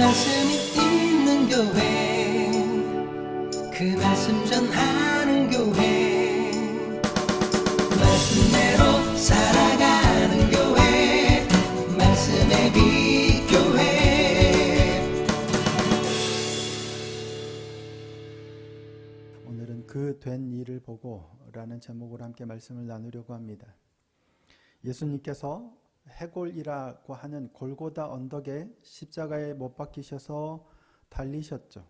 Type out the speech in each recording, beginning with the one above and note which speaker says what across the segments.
Speaker 1: 말씀이 있는 교회. 그 말씀 전하는 교회. 말씀대로 살아가는 교회. 말씀의 빛 교회
Speaker 2: 오늘은 그 된 일을 보고 라는 제목으로 함께 말씀을 나누려고 합니다. 예수님께서 해골이라고 하는 골고다 언덕에 십자가에 못 박히셔서 달리셨죠.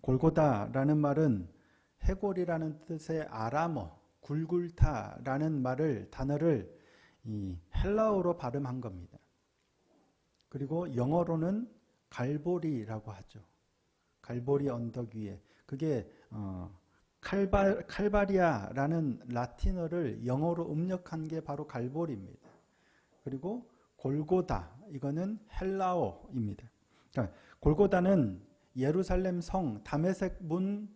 Speaker 2: 골고다라는 말은 해골이라는 뜻의 아람어 굴굴타라는 말을 단어를 이 헬라어로 발음한 겁니다. 그리고 영어로는 갈보리라고 하죠. 갈보리 언덕 위에 그게 어, 칼바, 칼바리아라는 라틴어를 영어로 음력한 게 바로 갈보리입니다. 그리고 골고다 이거는 헬라어입니다. 그러니까 골고다는 예루살렘 성 다메섹 문이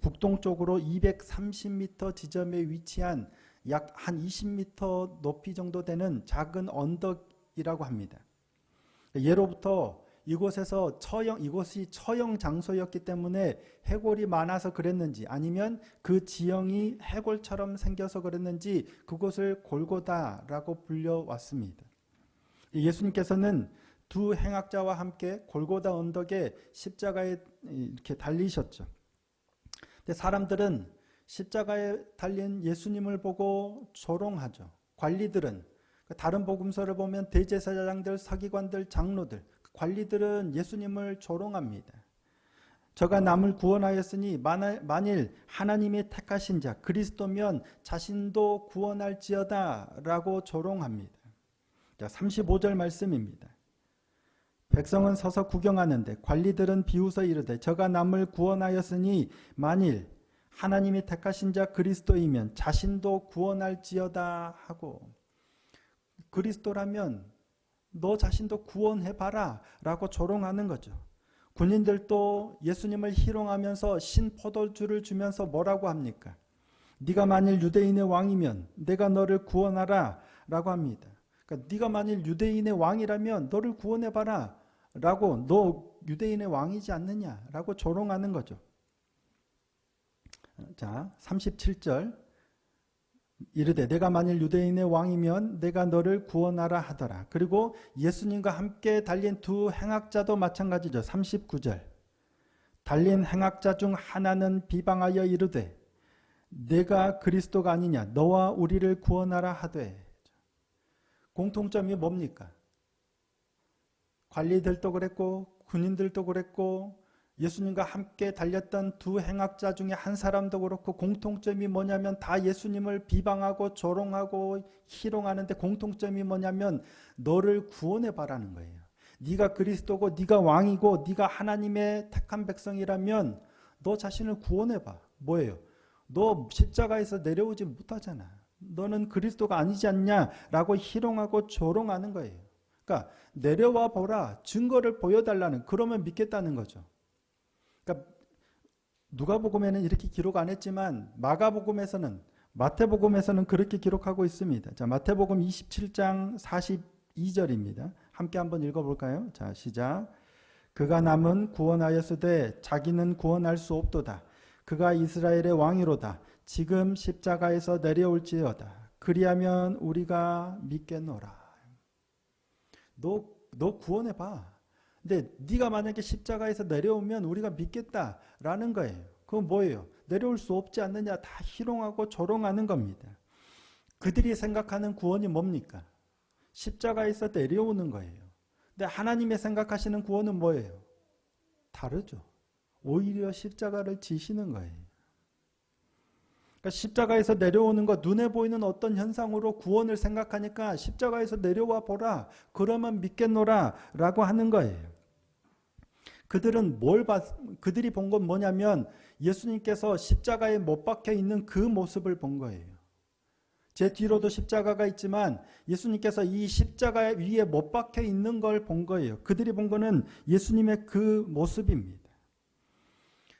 Speaker 2: 북동쪽으로 230m 지점에 위치한 약 한 20m 높이 정도 되는 작은 언덕이라고 합니다. 예로부터 이곳에서 처형 이곳이 처형 장소였기 때문에 해골이 많아서 그랬는지 아니면 그 지형이 해골처럼 생겨서 그랬는지 그곳을 골고다라고 불려왔습니다. 예수님께서는 두 행악자와 함께 골고다 언덕에 십자가에 이렇게 달리셨죠. 근데 사람들은 십자가에 달린 예수님을 보고 조롱하죠. 관리들은 다른 복음서를 보면 대제사장들, 서기관들, 장로들 관리들은 예수님을 조롱합니다. 저가 남을 구원하였으니 만일 하나님이 택하신 자 그리스도면 자신도 구원할지어다라고 조롱합니다. 자, 35절 말씀입니다. 백성은 서서 구경하는데 관리들은 비웃어 이르되 저가 남을 구원하였으니 만일 하나님이 택하신 자 그리스도이면 자신도 구원할지어다 하고 그리스도라면 너 자신도 구원해 봐라 라고 조롱하는 거죠. 군인들도 예수님을 희롱하면서 신 포도주를 주면서 뭐라고 합니까? 네가 만일 유대인의 왕이면 내가 너를 구원하라 라고 합니다. 그러니까 네가 만일 유대인의 왕이라면 너를 구원해 봐라 라고 너 유대인의 왕이지 않느냐 라고 조롱하는 거죠. 자, 37절 이르되 내가 만일 유대인의 왕이면 내가 너를 구원하라 하더라. 그리고 예수님과 함께 달린 두 행악자도 마찬가지죠. 39절. 달린 행악자 중 하나는 비방하여 이르되 내가 그리스도가 아니냐 너와 우리를 구원하라 하되 공통점이 뭡니까? 관리들도 그랬고 군인들도 그랬고 예수님과 함께 달렸던 두 행악자 중에 한 사람도 그렇고 공통점이 뭐냐면 다 예수님을 비방하고 조롱하고 희롱하는데 공통점이 뭐냐면 너를 구원해 봐라는 거예요. 네가 그리스도고 네가 왕이고 네가 하나님의 택한 백성이라면 너 자신을 구원해 봐. 뭐예요? 너 십자가에서 내려오지 못하잖아. 너는 그리스도가 아니지 않냐라고 희롱하고 조롱하는 거예요. 그러니까 내려와 보라 증거를 보여달라는 그러면 믿겠다는 거죠. 누가복음에는 이렇게 기록 안 했지만 마가복음에서는 마태복음에서는 그렇게 기록하고 있습니다. 자, 마태복음 27장 42절입니다. 함께 한번 읽어 볼까요? 자, 시작. 그가 남은 구원하였으되 자기는 구원할 수 없도다. 그가 이스라엘의 왕이로다. 지금 십자가에서 내려올지어다. 그리하면 우리가 믿겠노라. 너, 너 구원해 봐. 근데 네가 만약에 십자가에서 내려오면 우리가 믿겠다라는 거예요. 그건 뭐예요? 내려올 수 없지 않느냐 다 희롱하고 조롱하는 겁니다. 그들이 생각하는 구원이 뭡니까? 십자가에서 내려오는 거예요. 근데 하나님의 생각하시는 구원은 뭐예요? 다르죠. 오히려 십자가를 지시는 거예요. 그러니까 십자가에서 내려오는 것, 눈에 보이는 어떤 현상으로 구원을 생각하니까 십자가에서 내려와 보라. 그러면 믿겠노라. 라고 하는 거예요. 그들은 뭘 봤, 그들이 본 건 뭐냐면 예수님께서 십자가에 못 박혀 있는 그 모습을 본 거예요. 제 뒤로도 십자가가 있지만 예수님께서 이 십자가 위에 못 박혀 있는 걸 본 거예요. 그들이 본 거는 예수님의 그 모습입니다.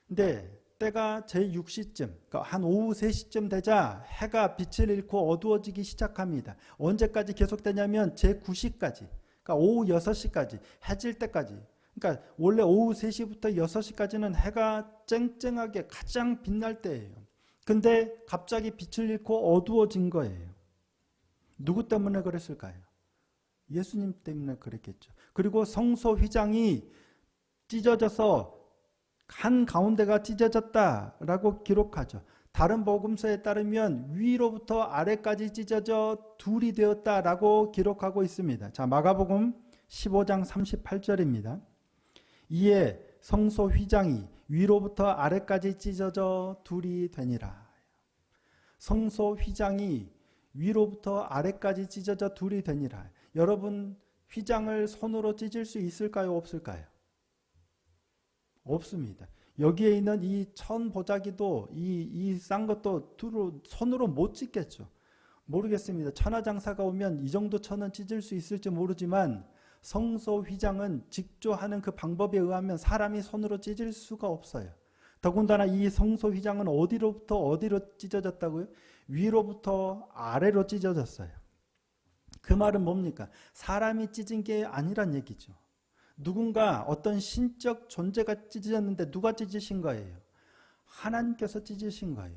Speaker 2: 근데 때가 제6시쯤, 그러니까 한 오후 3시쯤 되자 해가 빛을 잃고 어두워지기 시작합니다. 언제까지 계속되냐면 제9시까지, 그러니까 오후 6시까지, 해질 때까지. 그러니까 원래 오후 3시부터 6시까지는 해가 쨍쨍하게 가장 빛날 때예요. 근데 갑자기 빛을 잃고 어두워진 거예요. 누구 때문에 그랬을까요? 예수님 때문에 그랬겠죠. 그리고 성소 휘장이 찢어져서 한 가운데가 찢어졌다라고 기록하죠. 다른 복음서에 따르면 위로부터 아래까지 찢어져 둘이 되었다라고 기록하고 있습니다. 자, 마가복음 15장 38절입니다. 이에 성소 휘장이 위로부터 아래까지 찢어져 둘이 되니라. 성소 휘장이 위로부터 아래까지 찢어져 둘이 되니라. 여러분 휘장을 손으로 찢을 수 있을까요? 없을까요? 없습니다. 여기에 있는 이 천 보자기도 이이싼 것도 두루 손으로 못 찢겠죠. 모르겠습니다. 천하장사가 오면 이 정도 천은 찢을 수 있을지 모르지만 성소 휘장은 직조하는 그 방법에 의하면 사람이 손으로 찢을 수가 없어요. 더군다나 이 성소 휘장은 어디로부터 어디로 찢어졌다고요? 위로부터 아래로 찢어졌어요. 그 말은 뭡니까? 사람이 찢은 게 아니란 얘기죠. 누군가 어떤 신적 존재가 찢어졌는데 누가 찢으신 거예요? 하나님께서 찢으신 거예요.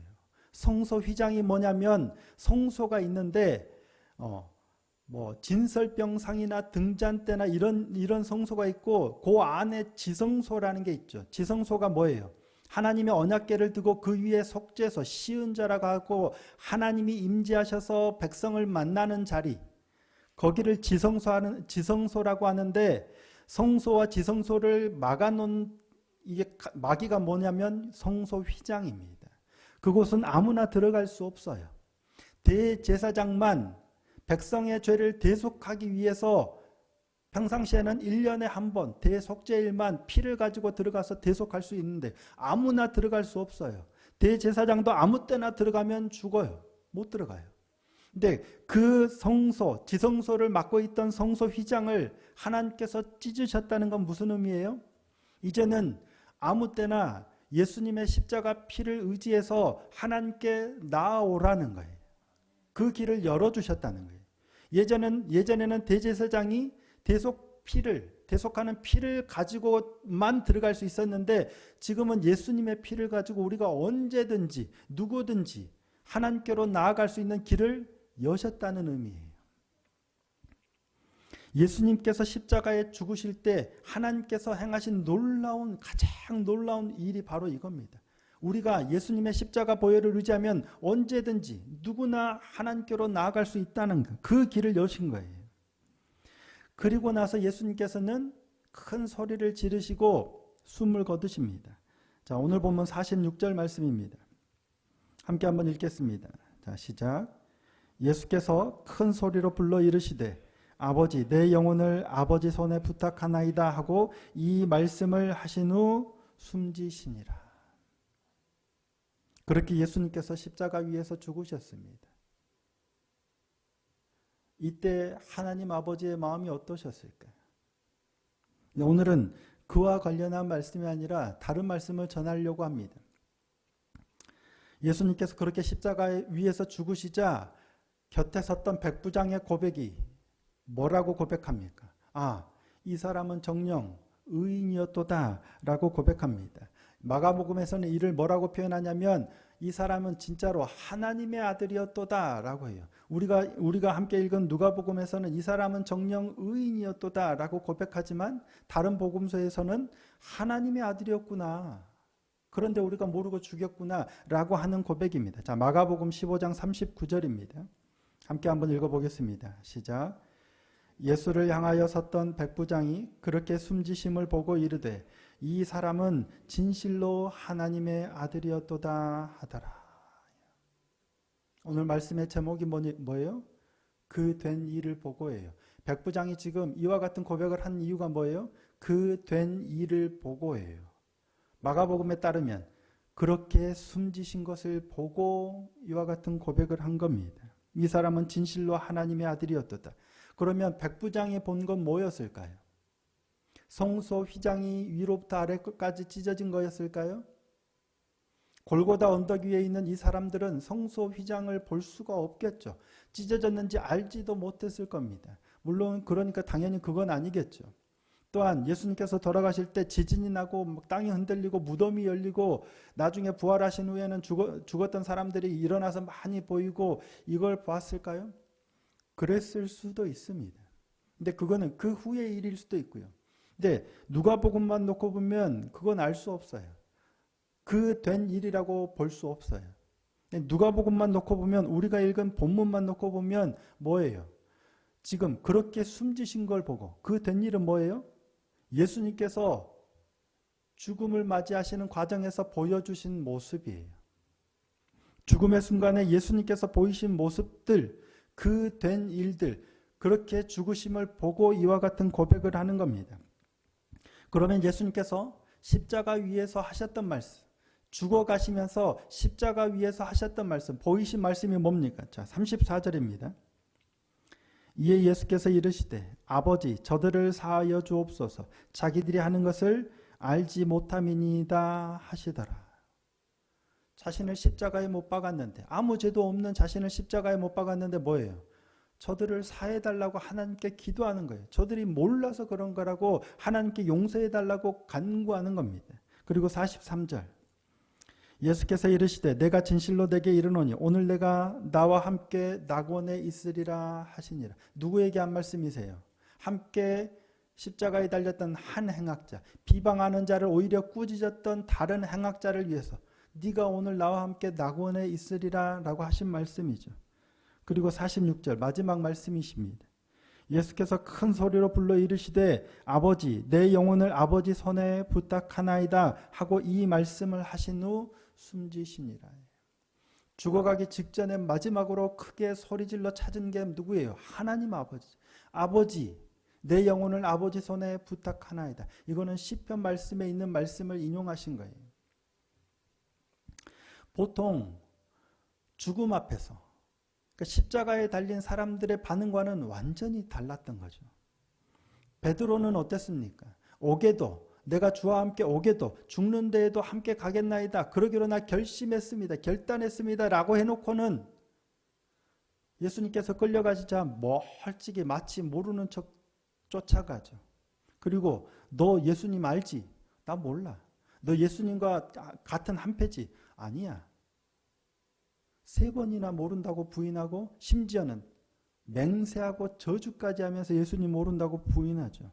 Speaker 2: 성소 휘장이 뭐냐면 성소가 있는데 어, 뭐 진설병상이나 등잔대나 이런 이런 성소가 있고 그 안에 지성소라는 게 있죠. 지성소가 뭐예요? 하나님의 언약궤를 두고 그 위에 속죄소 시은 자라고 하고 하나님이 임재하셔서 백성을 만나는 자리 거기를 지성소하는 지성소라고 하는데 성소와 지성소를 막아놓은 이게 가- 마귀가 뭐냐면 성소 휘장입니다. 그곳은 아무나 들어갈 수 없어요. 대제사장만 백성의 죄를 대속하기 위해서 평상시에는 1년에 한 번 대속죄일만 피를 가지고 들어가서 대속할 수 있는데 아무나 들어갈 수 없어요. 대제사장도 아무 때나 들어가면 죽어요. 못 들어가요. 근데 그 성소, 지성소를 맡고 있던 성소 휘장을 하나님께서 찢으셨다는 건 무슨 의미예요? 이제는 아무 때나 예수님의 십자가 피를 의지해서 하나님께 나아오라는 거예요. 그 길을 열어주셨다는 거예요. 예전엔, 예전에는 대제사장이 대속 피를, 대속하는 피를 가지고만 들어갈 수 있었는데 지금은 예수님의 피를 가지고 우리가 언제든지 누구든지 하나님께로 나아갈 수 있는 길을 여셨다는 의미예요. 예수님께서 십자가에 죽으실 때 하나님께서 행하신 놀라운 가장 놀라운 일이 바로 이겁니다. 우리가 예수님의 십자가 보혈을 의지하면 언제든지 누구나 하나님께로 나아갈 수 있다는 것, 그 길을 여신 거예요. 그리고 나서 예수님께서는 큰 소리를 지르시고 숨을 거두십니다. 자, 오늘 보면 46절 말씀입니다. 함께 한번 읽겠습니다. 자, 시작. 예수께서 큰 소리로 불러 이르시되 아버지 내 영혼을 아버지 손에 부탁하나이다 하고 이 말씀을 하신 후 숨지시니라. 그렇게 예수님께서 십자가 위에서 죽으셨습니다. 이때 하나님 아버지의 마음이 어떠셨을까요? 오늘은 그와 관련한 말씀이 아니라 다른 말씀을 전하려고 합니다. 예수님께서 그렇게 십자가 위에서 죽으시자 곁에 섰던 백부장의 고백이 뭐라고 고백합니까? 아, 이 사람은 정령 의인이었도다라고 고백합니다. 마가복음에서는 이를 뭐라고 표현하냐면 이 사람은 진짜로 하나님의 아들이었도다라고 해요. 우리가 우리가 함께 읽은 누가복음에서는 이 사람은 정령 의인이었도다라고 고백하지만 다른 복음서에서는 하나님의 아들이었구나. 그런데 우리가 모르고 죽였구나라고 하는 고백입니다. 자, 마가복음 15장 39절입니다. 함께 한번 읽어보겠습니다. 시작. 예수를 향하여 섰던 백부장이 그렇게 숨지심을 보고 이르되 이 사람은 진실로 하나님의 아들이었도다 하더라. 오늘 말씀의 제목이 뭐예요? 그 된 일을 보고예요. 백부장이 지금 이와 같은 고백을 한 이유가 뭐예요? 그 된 일을 보고예요. 마가복음에 따르면 그렇게 숨지신 것을 보고 이와 같은 고백을 한 겁니다. 이 사람은 진실로 하나님의 아들이었도다. 그러면 백부장이 본 건 뭐였을까요? 성소 휘장이 위로부터 아래까지 찢어진 거였을까요? 골고다 언덕 위에 있는 이 사람들은 성소 휘장을 볼 수가 없겠죠. 찢어졌는지 알지도 못했을 겁니다. 물론 그러니까 당연히 그건 아니겠죠. 또한 예수님께서 돌아가실 때 지진이 나고 막 땅이 흔들리고 무덤이 열리고 나중에 부활하신 후에는 죽어, 죽었던 사람들이 일어나서 많이 보이고 이걸 보았을까요? 그랬을 수도 있습니다. 근데 그거는 그 후의 일일 수도 있고요. 근데 누가복음만 놓고 보면 그건 알 수 없어요. 그 된 일이라고 볼 수 없어요. 누가복음만 놓고 보면 우리가 읽은 본문만 놓고 보면 뭐예요? 지금 그렇게 숨지신 걸 보고 그 된 일은 뭐예요? 예수님께서 죽음을 맞이하시는 과정에서 보여주신 모습이에요. 죽음의 순간에 예수님께서 보이신 모습들, 그 된 일들, 그렇게 죽으심을 보고 이와 같은 고백을 하는 겁니다. 그러면 예수님께서 십자가 위에서 하셨던 말씀, 죽어가시면서 십자가 위에서 하셨던 말씀, 보이신 말씀이 뭡니까? 자, 34절입니다. 이에 예수께서 이르시되 아버지 저들을 사하여 주옵소서 자기들이 하는 것을 알지 못함이니이다 하시더라. 자신을 십자가에 못 박았는데 아무 죄도 없는 자신을 십자가에 못 박았는데 뭐예요? 저들을 사해 달라고 하나님께 기도하는 거예요. 저들이 몰라서 그런 거라고 하나님께 용서해 달라고 간구하는 겁니다. 그리고 43절. 예수께서 이르시되 내가 진실로 내게 이르노니 오늘 내가 나와 함께 낙원에 있으리라 하시니라. 누구에게 한 말씀이세요? 함께 십자가에 달렸던 한 행악자, 비방하는 자를 오히려 꾸짖었던 다른 행악자를 위해서 네가 오늘 나와 함께 낙원에 있으리라라고 하신 말씀이죠. 그리고 46절 마지막 말씀이십니다. 예수께서 큰 소리로 불러 이르시되 아버지 내 영혼을 아버지 손에 부탁하나이다 하고 이 말씀을 하신 후 숨지시니라. 죽어가기 직전에 마지막으로 크게 소리질러 찾은 게 누구예요? 하나님 아버지. 아버지 내 영혼을 아버지 손에 부탁하나이다. 이거는 시편 말씀에 있는 말씀을 인용하신 거예요. 보통 죽음 앞에서 그러니까 십자가에 달린 사람들의 반응과는 완전히 달랐던 거죠. 베드로는 어땠습니까? 오게도 내가 주와 함께 오게도 죽는 데에도 함께 가겠나이다. 그러기로 나 결심했습니다. 결단했습니다 라고 해놓고는 예수님께서 끌려가시자 멀찍이 마치 모르는 척 쫓아가죠. 그리고 너 예수님 알지? 나 몰라. 너 예수님과 같은 한 패지? 아니야. 세 번이나 모른다고 부인하고 심지어는 맹세하고 저주까지 하면서 예수님 모른다고 부인하죠.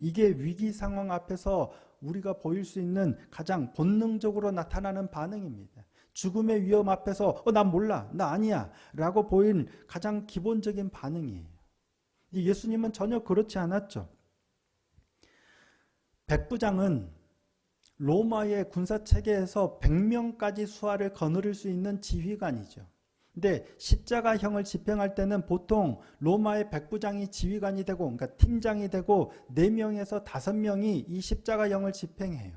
Speaker 2: 이게 위기 상황 앞에서 우리가 보일 수 있는 가장 본능적으로 나타나는 반응입니다. 죽음의 위험 앞에서 어, 난 몰라, 나 아니야 라고 보인 가장 기본적인 반응이에요. 예수님은 전혀 그렇지 않았죠. 백부장은 로마의 군사 체계에서 100명까지 수하를 거느릴 수 있는 지휘관이죠. 근데 십자가형을 집행할 때는 보통 로마의 백부장이 지휘관이 되고 그러니까 팀장이 되고 4명에서 5명이 이 십자가형을 집행해요.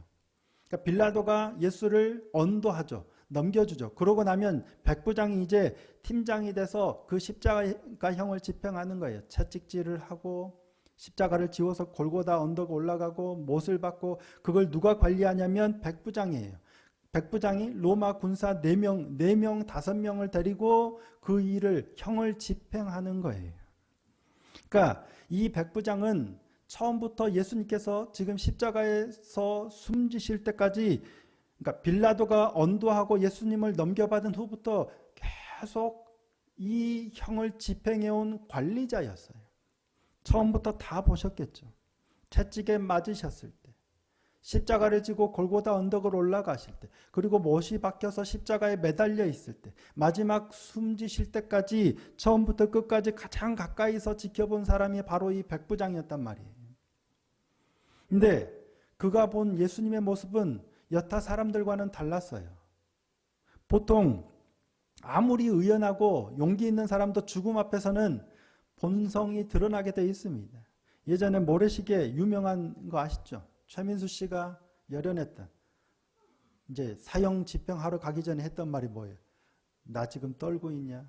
Speaker 2: 그러니까 빌라도가 예수를 언도하죠. 넘겨주죠. 그러고 나면 백부장이 이제 팀장이 돼서 그 십자가형을 집행하는 거예요. 채찍질을 하고 십자가를 지워서 골고다 언덕 올라가고 못을 받고 그걸 누가 관리하냐면 백부장이에요. 백부장이 로마 군사 4명, 4명, 5명을 데리고 그 일을 형을 집행하는 거예요. 그러니까 이 백부장은 처음부터 예수님께서 지금 십자가에서 숨지실 때까지 그러니까 빌라도가 언도하고 예수님을 넘겨받은 후부터 계속 이 형을 집행해 온 관리자였어요. 처음부터 다 보셨겠죠. 채찍에 맞으셨을 때, 십자가를 지고 골고다 언덕을 올라가실 때, 그리고 못이 박혀서 십자가에 매달려 있을 때, 마지막 숨지실 때까지 처음부터 끝까지 가장 가까이서 지켜본 사람이 바로 이 백부장이었단 말이에요. 근데 그가 본 예수님의 모습은 여타 사람들과는 달랐어요. 보통 아무리 의연하고 용기 있는 사람도 죽음 앞에서는 본성이 드러나게 되어 있습니다. 예전에 모래시계 유명한 거 아시죠? 최민수 씨가 열연했던 이제 사형 집행하러 가기 전에 했던 말이 뭐예요? 나 지금 떨고 있냐?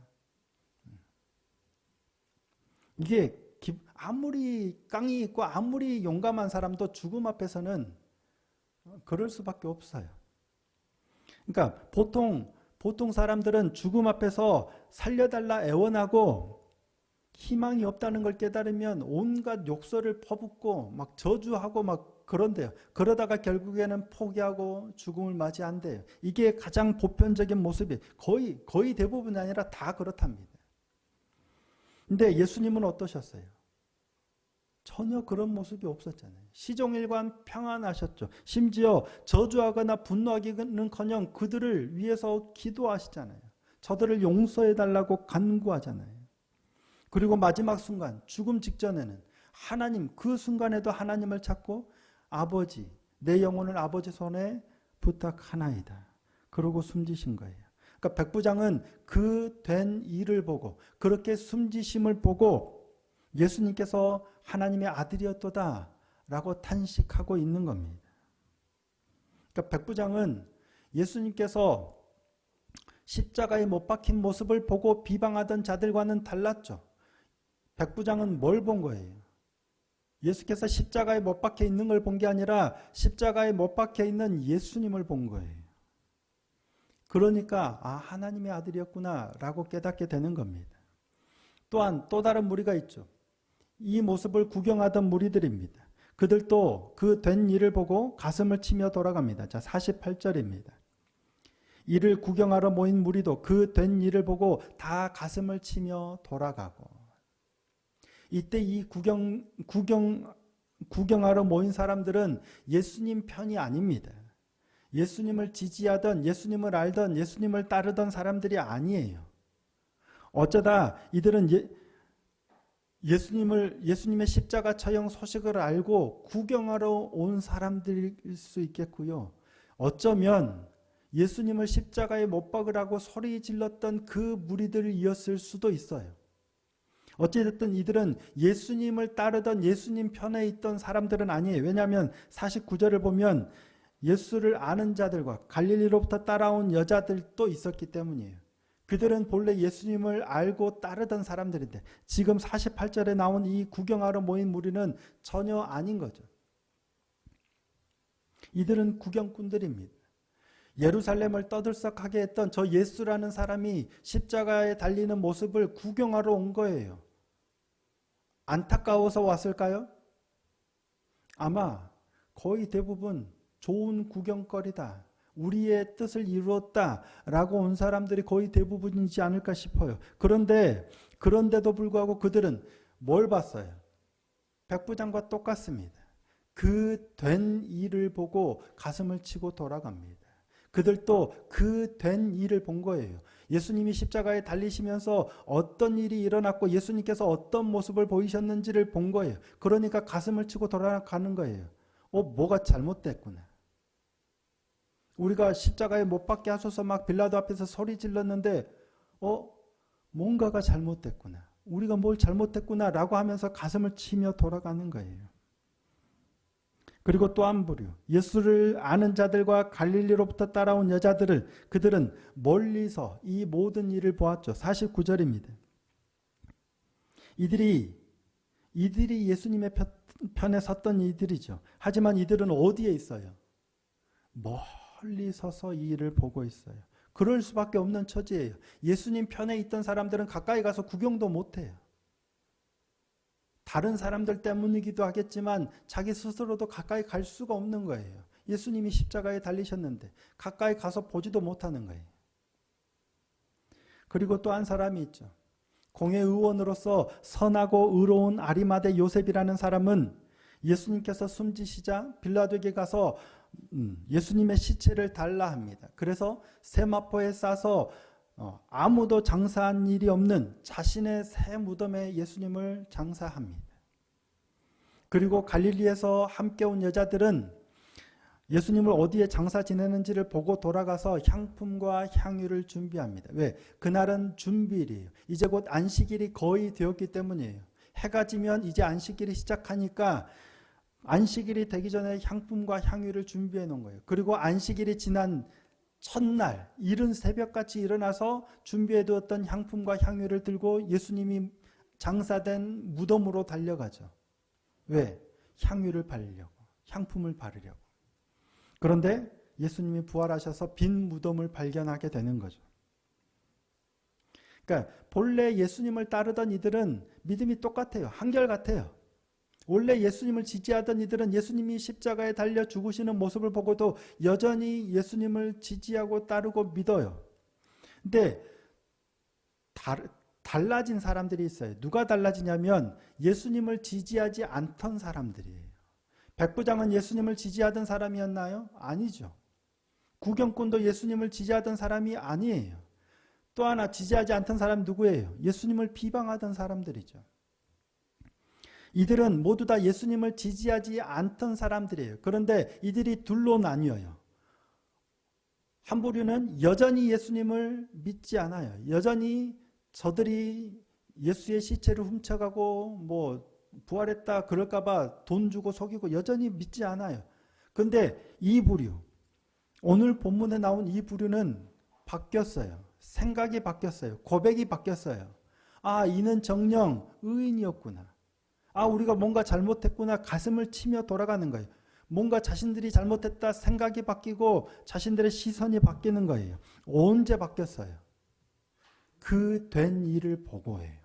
Speaker 2: 이게 아무리 깡이 있고 아무리 용감한 사람도 죽음 앞에서는 그럴 수밖에 없어요. 그러니까 보통 보통 사람들은 죽음 앞에서 살려달라 애원하고 희망이 없다는 걸 깨달으면 온갖 욕설을 퍼붓고 막 저주하고 막 그런데요. 그러다가 결국에는 포기하고 죽음을 맞이한대요. 이게 가장 보편적인 모습이 거의 거의 대부분이 아니라 다 그렇답니다. 근데 예수님은 어떠셨어요? 전혀 그런 모습이 없었잖아요. 시종일관 평안하셨죠. 심지어 저주하거나 분노하기는커녕 그들을 위해서 기도하시잖아요. 저들을 용서해 달라고 간구하잖아요. 그리고 마지막 순간 죽음 직전에는 하나님 그 순간에도 하나님을 찾고 아버지 내 영혼을 아버지 손에 부탁하나이다. 그러고 숨지신 거예요. 그러니까 백부장은 그 된 일을 보고 그렇게 숨지심을 보고 예수님께서 하나님의 아들이었도다 라고 탄식하고 있는 겁니다. 그러니까 백부장은 예수님께서 십자가에 못 박힌 모습을 보고 비방하던 자들과는 달랐죠. 백부장은 뭘 본 거예요? 예수께서 십자가에 못 박혀 있는 걸 본 게 아니라 십자가에 못 박혀 있는 예수님을 본 거예요. 그러니까 아 하나님의 아들이었구나라고 깨닫게 되는 겁니다. 또한 또 다른 무리가 있죠. 이 모습을 구경하던 무리들입니다. 그들도 그 된 일을 보고 가슴을 치며 돌아갑니다. 자, 48절입니다. 이를 구경하러 모인 무리도 그 된 일을 보고 다 가슴을 치며 돌아가고 이때 이 구경 구경 구경하러 모인 사람들은 예수님 편이 아닙니다. 예수님을 지지하던 예수님을 알던 예수님을 따르던 사람들이 아니에요. 어쩌다 이들은 예, 예수님을 예수님의 십자가 처형 소식을 알고 구경하러 온 사람들일 수 있겠고요. 어쩌면 예수님을 십자가에 못 박으라고 소리 질렀던 그 무리들이었을 수도 있어요. 어찌됐든 이들은 예수님을 따르던 예수님 편에 있던 사람들은 아니에요. 왜냐하면 49절을 보면 예수를 아는 자들과 갈릴리로부터 따라온 여자들도 있었기 때문이에요. 그들은 본래 예수님을 알고 따르던 사람들인데 지금 48절에 나온 이 구경하러 모인 무리는 전혀 아닌 거죠. 이들은 구경꾼들입니다. 예루살렘을 떠들썩하게 했던 저 예수라는 사람이 십자가에 달리는 모습을 구경하러 온 거예요. 안타까워서 왔을까요? 아마 거의 대부분 좋은 구경거리다. 우리의 뜻을 이루었다 라고 온 사람들이 거의 대부분이지 않을까 싶어요. 그런데 그런데도 불구하고 그들은 뭘 봤어요? 백부장과 똑같습니다. 그 된 일을 보고 가슴을 치고 돌아갑니다. 그들도 그 된 일을 본 거예요. 예수님이 십자가에 달리시면서 어떤 일이 일어났고 예수님께서 어떤 모습을 보이셨는지를 본 거예요. 그러니까 가슴을 치고 돌아가는 거예요. 어, 뭐가 잘못됐구나. 우리가 십자가에 못 박게 하소서 막 빌라도 앞에서 소리 질렀는데 어 뭔가가 잘못됐구나. 우리가 뭘 잘못했구나라고 하면서 가슴을 치며 돌아가는 거예요. 그리고 또 한 부류 예수를 아는 자들과 갈릴리로부터 따라온 여자들을 그들은 멀리서 이 모든 일을 보았죠. 49절입니다. 이들이 이들이 예수님의 편에 섰던 이들이죠. 하지만 이들은 어디에 있어요? 멀리 서서 이 일을 보고 있어요. 그럴 수밖에 없는 처지예요. 예수님 편에 있던 사람들은 가까이 가서 구경도 못 해요. 다른 사람들 때문이기도 하겠지만 자기 스스로도 가까이 갈 수가 없는 거예요. 예수님이 십자가에 달리셨는데 가까이 가서 보지도 못하는 거예요. 그리고 또 한 사람이 있죠. 공회 의원으로서 선하고 의로운 아리마대 요셉이라는 사람은 예수님께서 숨지시자 빌라도에게 가서 음, 예수님의 시체를 달라 합니다. 그래서 세마포에 싸서 어, 아무도 장사한 일이 없는 자신의 새 무덤에 예수님을 장사합니다. 그리고 갈릴리에서 함께 온 여자들은 예수님을 어디에 장사 지내는지를 보고 돌아가서 향품과 향유를 준비합니다. 왜? 그날은 준비일이에요. 이제 곧 안식일이 거의 되었기 때문이에요. 해가 지면 이제 안식일이 시작하니까 안식일이 되기 전에 향품과 향유를 준비해 놓은 거예요. 그리고 안식일이 지난 첫날 이른 새벽같이 일어나서 준비해 두었던 향품과 향유를 들고 예수님이 장사된 무덤으로 달려가죠. 왜? 향유를 바르려고. 향품을 바르려고. 그런데 예수님이 부활하셔서 빈 무덤을 발견하게 되는 거죠. 그러니까 본래 예수님을 따르던 이들은 믿음이 똑같아요. 한결같아요. 원래 예수님을 지지하던 이들은 예수님이 십자가에 달려 죽으시는 모습을 보고도 여전히 예수님을 지지하고 따르고 믿어요. 근데 달, 달라진 사람들이 있어요. 누가 달라지냐면 예수님을 지지하지 않던 사람들이에요. 백부장은 예수님을 지지하던 사람이었나요? 아니죠. 구경꾼도 예수님을 지지하던 사람이 아니에요. 또 하나 지지하지 않던 사람 누구예요? 예수님을 비방하던 사람들이죠. 이들은 모두 다 예수님을 지지하지 않던 사람들이에요. 그런데 이들이 둘로 나뉘어요. 한 부류는 여전히 예수님을 믿지 않아요. 여전히 저들이 예수의 시체를 훔쳐가고 뭐 부활했다 그럴까봐 돈 주고 속이고 여전히 믿지 않아요. 근데 이 부류, 오늘 본문에 나온 이 부류는 바뀌었어요. 생각이 바뀌었어요. 고백이 바뀌었어요. 아, 이는 정령 의인이었구나. 아, 우리가 뭔가 잘못했구나. 가슴을 치며 돌아가는 거예요. 뭔가 자신들이 잘못했다 생각이 바뀌고 자신들의 시선이 바뀌는 거예요. 언제 바뀌었어요? 그 된 일을 보고해요.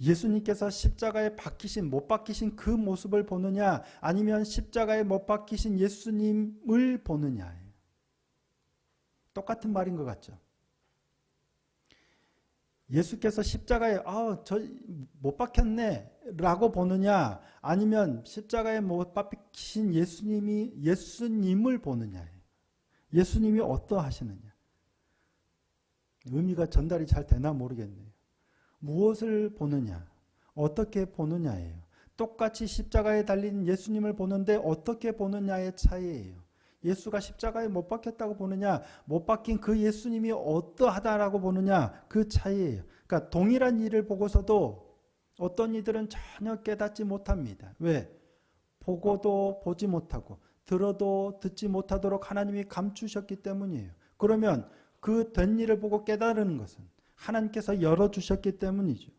Speaker 2: 예수님께서 십자가에 박히신 못 박히신 그 모습을 보느냐 아니면 십자가에 못 박히신 예수님을 보느냐예요. 똑같은 말인 것 같죠. 예수께서 십자가에 아 저 못 박혔네라고 보느냐 아니면 십자가에 못 박히신 예수님이 예수님을 보느냐예요. 예수님이 어떠하시느냐. 의미가 전달이 잘 되나 모르겠네요. 무엇을 보느냐, 어떻게 보느냐예요. 똑같이 십자가에 달린 예수님을 보는데 어떻게 보느냐의 차이예요. 예수가 십자가에 못 박혔다고 보느냐, 못 박힌 그 예수님이 어떠하다라고 보느냐, 그 차이예요. 그러니까 동일한 일을 보고서도 어떤 이들은 전혀 깨닫지 못합니다. 왜? 보고도 보지 못하고, 들어도 듣지 못하도록 하나님이 감추셨기 때문이에요. 그러면 그 된 일을 보고 깨달은 것은 하나님께서 열어주셨기 때문이죠.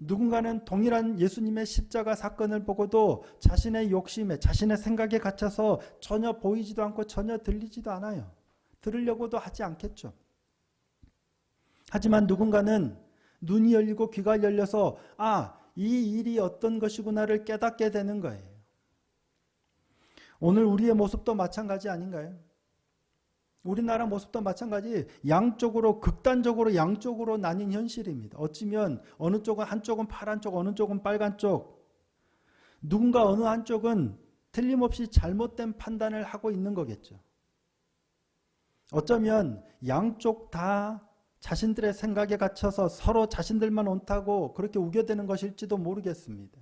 Speaker 2: 누군가는 동일한 예수님의 십자가 사건을 보고도 자신의 욕심에, 자신의 생각에 갇혀서 전혀 보이지도 않고 전혀 들리지도 않아요. 들으려고도 하지 않겠죠. 하지만 누군가는 눈이 열리고 귀가 열려서 아, 이 일이 어떤 것이구나를 깨닫게 되는 거예요. 오늘 우리의 모습도 마찬가지 아닌가요? 우리나라 모습도 마찬가지 양쪽으로 극단적으로 양쪽으로 나뉜 현실입니다. 어찌면 어느 쪽은 한쪽은 파란 쪽, 어느 쪽은 빨간 쪽. 누군가 어느 한쪽은 틀림없이 잘못된 판단을 하고 있는 거겠죠. 어쩌면 양쪽 다 자신들의 생각에 갇혀서 서로 자신들만 옳다고 그렇게 우겨대는 것일지도 모르겠습니다.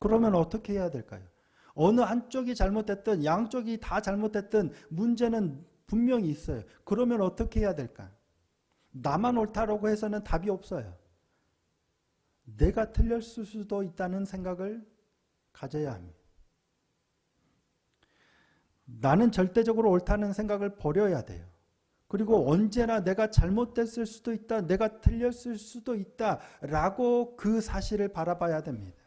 Speaker 2: 그러면 어떻게 해야 될까요? 어느 한쪽이 잘못됐든 양쪽이 다 잘못됐든 문제는 분명히 있어요. 그러면 어떻게 해야 될까? 나만 옳다라고 해서는 답이 없어요. 내가 틀렸을 수도 있다는 생각을 가져야 합니다. 나는 절대적으로 옳다는 생각을 버려야 돼요. 그리고 언제나 내가 잘못됐을 수도 있다, 내가 틀렸을 수도 있다 라고 그 사실을 바라봐야 됩니다.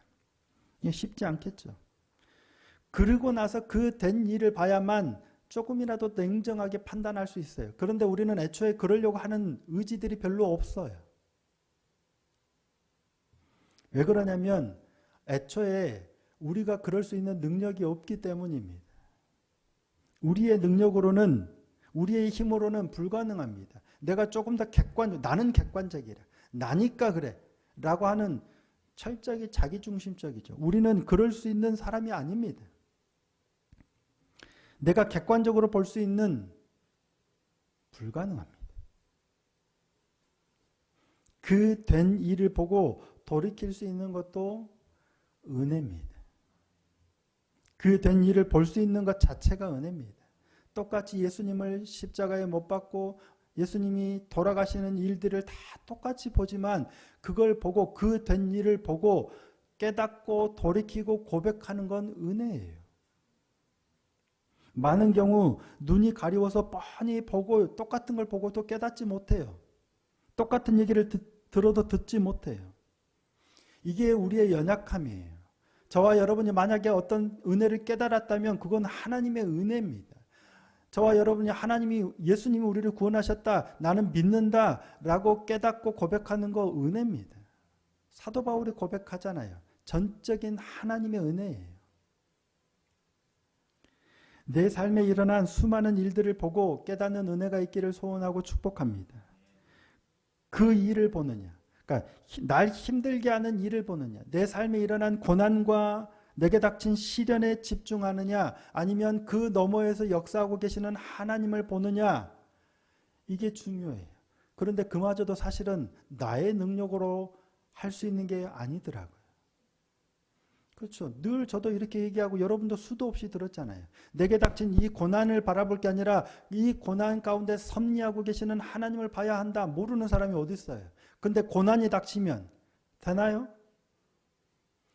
Speaker 2: 쉽지 않겠죠. 그리고 나서 그 된 일을 봐야만 조금이라도 냉정하게 판단할 수 있어요. 그런데 우리는 애초에 그러려고 하는 의지들이 별로 없어요. 왜 그러냐면 애초에 우리가 그럴 수 있는 능력이 없기 때문입니다. 우리의 능력으로는 우리의 힘으로는 불가능합니다. 내가 조금 더 객관, 나는 객관적이라. 나니까 그래. 라고 하는 철저하게 자기중심적이죠. 우리는 그럴 수 있는 사람이 아닙니다. 내가 객관적으로 볼 수 있는 불가능합니다. 그 된 일을 보고 돌이킬 수 있는 것도 은혜입니다. 그 된 일을 볼 수 있는 것 자체가 은혜입니다. 똑같이 예수님을 십자가에 못 박고 예수님이 돌아가시는 일들을 다 똑같이 보지만 그걸 보고 그 된 일을 보고 깨닫고 돌이키고 고백하는 건 은혜예요. 많은 경우 눈이 가리워서 뻔히 보고 똑같은 걸 보고도 깨닫지 못해요. 똑같은 얘기를 듣, 들어도 듣지 못해요. 이게 우리의 연약함이에요. 저와 여러분이 만약에 어떤 은혜를 깨달았다면 그건 하나님의 은혜입니다. 저와 여러분이 하나님이 예수님이 우리를 구원하셨다. 나는 믿는다라고 깨닫고 고백하는 거 은혜입니다. 사도 바울이 고백하잖아요. 전적인 하나님의 은혜예요. 내 삶에 일어난 수많은 일들을 보고 깨닫는 은혜가 있기를 소원하고 축복합니다. 그 일을 보느냐. 그러니까 히- 날 힘들게 하는 일을 보느냐. 내 삶에 일어난 고난과 내게 닥친 시련에 집중하느냐. 아니면 그 너머에서 역사하고 계시는 하나님을 보느냐. 이게 중요해요. 그런데 그마저도 사실은 나의 능력으로 할 수 있는 게 아니더라고요. 그렇죠. 늘 저도 이렇게 얘기하고 여러분도 수도 없이 들었잖아요. 내게 닥친 이 고난을 바라볼 게 아니라 이 고난 가운데 섭리하고 계시는 하나님을 봐야 한다. 모르는 사람이 어디 있어요. 근데 고난이 닥치면 되나요?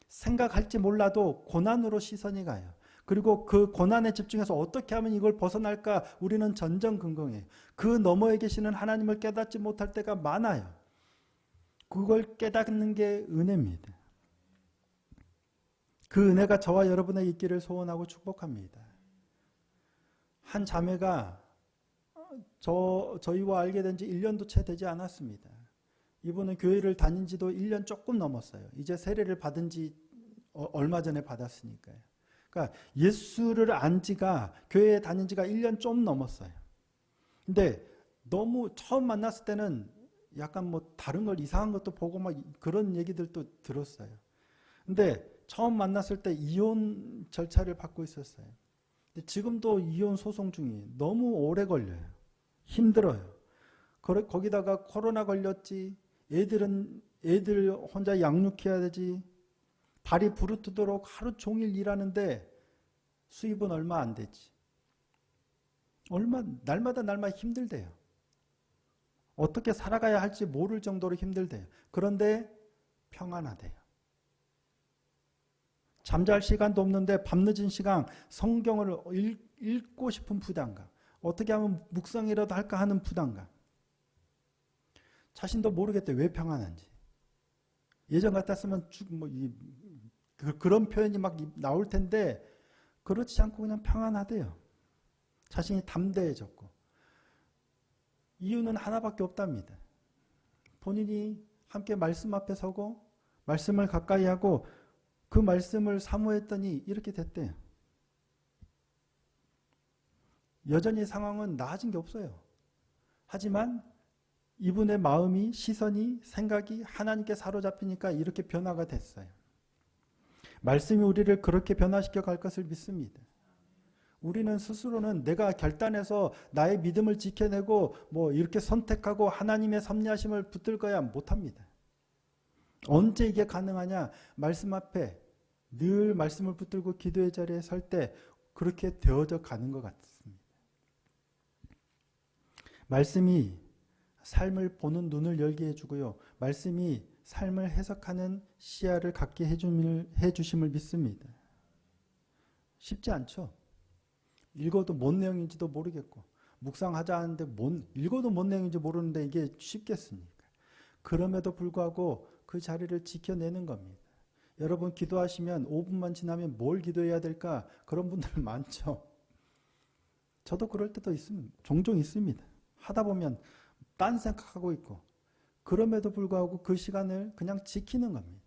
Speaker 2: 생각할지 몰라도 고난으로 시선이 가요. 그리고 그 고난에 집중해서 어떻게 하면 이걸 벗어날까 우리는 전전긍긍해요. 그 너머에 계시는 하나님을 깨닫지 못할 때가 많아요. 그걸 깨닫는 게 은혜입니다. 그 은혜가 저와 여러분의 있기를 소원하고 축복합니다. 한 자매가 저, 저희와 알게 된 지 1년도 채 되지 않았습니다. 이분은 교회를 다닌 지도 1년 조금 넘었어요. 이제 세례를 받은 지 어- 얼마 전에 받았으니까요. 그러니까 예수를 안 지가 교회에 다닌 지가 1년 좀 넘었어요. 근데 너무 처음 만났을 때는 약간 뭐 다른 걸 이상한 것도 보고 막 그런 얘기들도 들었어요. 근데 처음 만났을 때 이혼 절차를 받고 있었어요. 근데 지금도 이혼 소송 중이에요. 너무 오래 걸려요. 힘들어요. 거- 거기다가 코로나 걸렸지. 애들은 애들 혼자 양육해야 되지. 발이 부르트도록 하루 종일 일하는데 수입은 얼마 안 되지. 얼마 날마다 날마다 힘들대요. 어떻게 살아가야 할지 모를 정도로 힘들대요. 그런데 평안하대요. 잠잘 시간도 없는데 밤늦은 시간 성경을 읽, 읽고 싶은 부담감. 어떻게 하면 묵상이라도 할까 하는 부담감. 자신도 모르겠대 왜 평안한지. 예전 같았으면 쭉뭐 이, 그, 그런 표현이 막 나올 텐데 그렇지 않고 그냥 평안하대요. 자신이 담대해졌고 이유는 하나밖에 없답니다. 본인이 함께 말씀 앞에 서고 말씀을 가까이 하고 그 말씀을 사모했더니 이렇게 됐대요. 여전히 상황은 나아진 게 없어요. 하지만 이분의 마음이, 시선이, 생각이 하나님께 사로잡히니까 이렇게 변화가 됐어요. 말씀이 우리를 그렇게 변화시켜 갈 것을 믿습니다. 우리는 스스로는 내가 결단해서 나의 믿음을 지켜내고 뭐 이렇게 선택하고 하나님의 섭리하심을 붙들 거야 못합니다. 언제 이게 가능하냐? 말씀 앞에 늘 말씀을 붙들고 기도의 자리에 설 때 그렇게 되어져 가는 것 같습니다. 말씀이 삶을 보는 눈을 열게 해주고요. 말씀이 삶을 해석하는 시야를 갖게 해주심을 믿습니다. 쉽지 않죠? 읽어도 뭔 내용인지도 모르겠고, 묵상하자 하는데 뭔, 읽어도 뭔 내용인지 모르는데 이게 쉽겠습니까? 그럼에도 불구하고 그 자리를 지켜내는 겁니다. 여러분 기도하시면 5분만 지나면 뭘 기도해야 될까? 그런 분들 많죠. 저도 그럴 때도 있습니다. 종종 있습니다. 하다 보면 딴 생각하고 있고 그럼에도 불구하고 그 시간을 그냥 지키는 겁니다.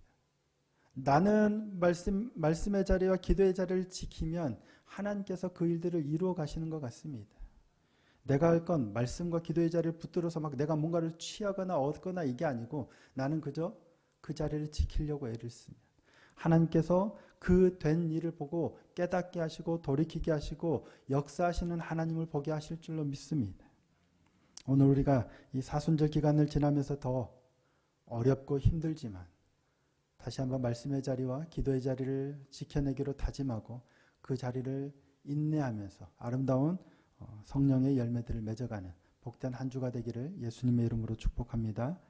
Speaker 2: 나는 말씀 말씀의 자리와 기도의 자리를 지키면 하나님께서 그 일들을 이루어 가시는 것 같습니다. 내가 할 건 말씀과 기도의 자리를 붙들어서 막 내가 뭔가를 취하거나 얻거나 이게 아니고 나는 그저 그 자리를 지키려고 애를 쓰면 하나님께서 그 된 일을 보고 깨닫게 하시고 돌이키게 하시고 역사하시는 하나님을 보게 하실 줄로 믿습니다. 오늘 우리가 이 사순절 기간을 지나면서 더 어렵고 힘들지만 다시 한번 말씀의 자리와 기도의 자리를 지켜내기로 다짐하고 그 자리를 인내하면서 아름다운 어, 성령의 열매들을 맺어가는 복된 한 주가 되기를 예수님의 이름으로 축복합니다.